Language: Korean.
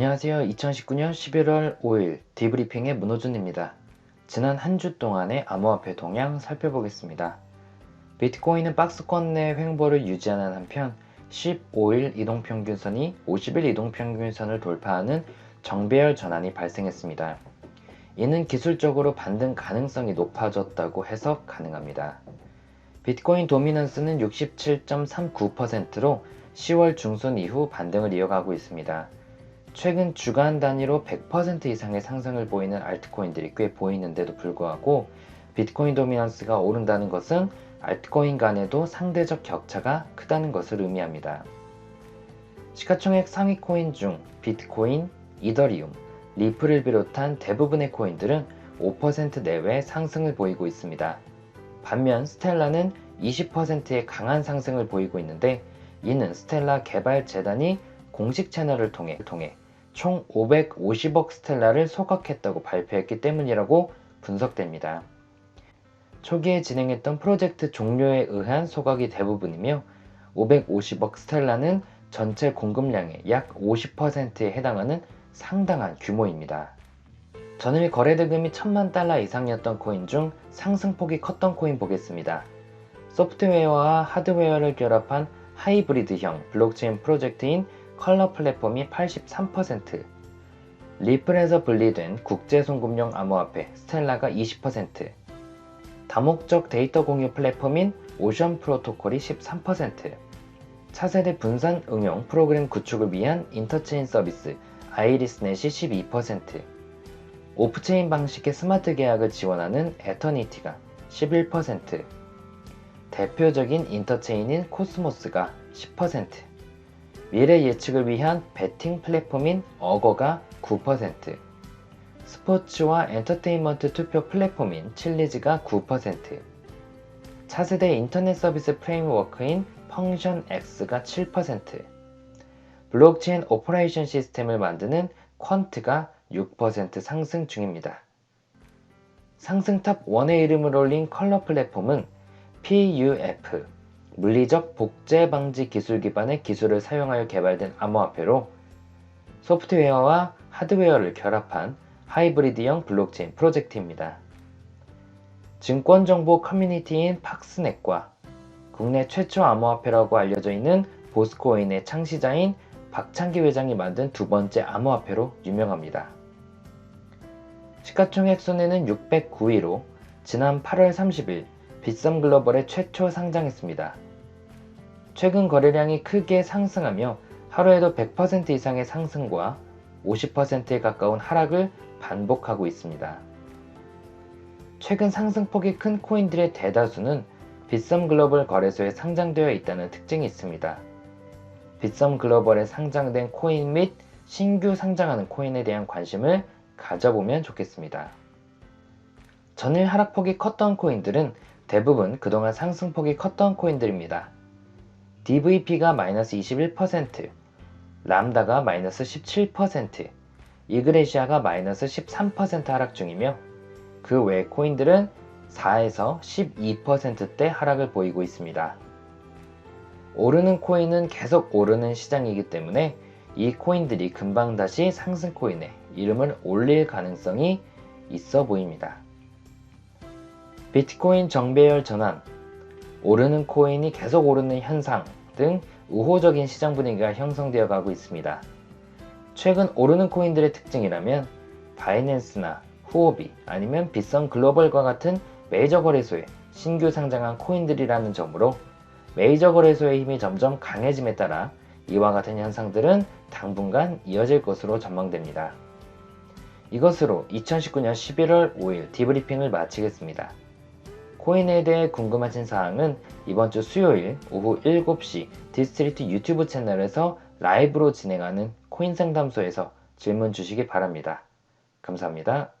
안녕하세요. 2019년 11월 5일 디브리핑의 문호준입니다. 지난 한 주 동안의 암호화폐 동향 살펴보겠습니다. 비트코인은 박스권 내 횡보를 유지하는 한편 15일 이동평균선이 50일 이동평균선을 돌파하는 정배열 전환이 발생했습니다. 이는 기술적으로 반등 가능성이 높아졌다고 해석 가능합니다. 비트코인 도미넌스는 67.39%로 10월 중순 이후 반등을 이어가고 있습니다. 최근 주간 단위로 100% 이상의 상승을 보이는 알트코인들이 꽤 보이는데도 불구하고 비트코인 도미넌스가 오른다는 것은 알트코인 간에도 상대적 격차가 크다는 것을 의미합니다. 시가총액 상위 코인 중 비트코인, 이더리움, 리플을 비롯한 대부분의 코인들은 5% 내외 상승을 보이고 있습니다. 반면 스텔라는 20%의 강한 상승을 보이고 있는데 이는 스텔라 개발 재단이 공식 채널을 통해, 통해 총 550억 스텔라를 소각했다고 발표했기 때문이라고 분석됩니다. 초기에 진행했던 프로젝트 종료에 의한 소각이 대부분이며 550억 스텔라는 전체 공급량의 약 50%에 해당하는 상당한 규모입니다. 전일 거래대금이 천만 달러 이상이었던 코인 중 상승폭이 컸던 코인 보겠습니다. 소프트웨어와 하드웨어를 결합한 하이브리드형 블록체인 프로젝트인 컬러 플랫폼이 83%, 리플에서 분리된 국제 송금용 암호화폐 스텔라가 20%, 다목적 데이터 공유 플랫폼인 오션 프로토콜이 13%, 차세대 분산 응용 프로그램 구축을 위한 인터체인 서비스 아이리스넷이 12%, 오프체인 방식의 스마트 계약을 지원하는 에터니티가 11%, 대표적인 인터체인인 코스모스가 10%, 미래 예측을 위한 베팅 플랫폼인 어거가 9%, 스포츠와 엔터테인먼트 투표 플랫폼인 칠리즈가 9%, 차세대 인터넷 서비스 프레임워크인 펑션 X가 7%, 블록체인 오퍼레이션 시스템을 만드는 퀀트가 6% 상승 중입니다. 상승 탑 1의 이름을 올린 컬러 플랫폼은 PUF, 물리적 복제 방지 기술 기반의 기술을 사용하여 개발된 암호화폐로 소프트웨어와 하드웨어를 결합한 하이브리드형 블록체인 프로젝트입니다. 증권정보 커뮤니티인 팍스넷과 국내 최초 암호화폐라고 알려져 있는 보스코인의 창시자인 박창기 회장이 만든 두 번째 암호화폐로 유명합니다. 시가총액 순위는 609위로 지난 8월 30일 빗썸 글로벌에 최초 상장했습니다. 최근 거래량이 크게 상승하며 하루에도 100% 이상의 상승과 50%에 가까운 하락을 반복하고 있습니다. 최근 상승폭이 큰 코인들의 대다수는 빗썸 글로벌 거래소에 상장되어 있다는 특징이 있습니다. 빗썸 글로벌에 상장된 코인 및 신규 상장하는 코인에 대한 관심을 가져보면 좋겠습니다. 전일 하락폭이 컸던 코인들은 대부분 그동안 상승폭이 컸던 코인들입니다. DVP가 마이너스 21%, 람다가 마이너스 17%, 이그레시아가 마이너스 13% 하락 중이며 그 외 코인들은 4에서 12%대 하락을 보이고 있습니다. 오르는 코인은 계속 오르는 시장이기 때문에 이 코인들이 금방 다시 상승 코인에 이름을 올릴 가능성이 있어 보입니다. 비트코인 정배열 전환, 오르는 코인이 계속 오르는 현상 등 우호적인 시장 분위기가 형성되어 가고 있습니다. 최근 오르는 코인들의 특징이라면 바이낸스나 후오비 아니면 빗썸 글로벌과 같은 메이저 거래소에 신규 상장한 코인들이라는 점으로 메이저 거래소의 힘이 점점 강해짐에 따라 이와 같은 현상들은 당분간 이어질 것으로 전망됩니다. 이것으로 2019년 11월 5일 디브리핑을 마치겠습니다. 코인에 대해 궁금하신 사항은 이번 주 수요일 오후 7시 디스트리트 유튜브 채널에서 라이브로 진행하는 코인 상담소에서 질문 주시기 바랍니다. 감사합니다.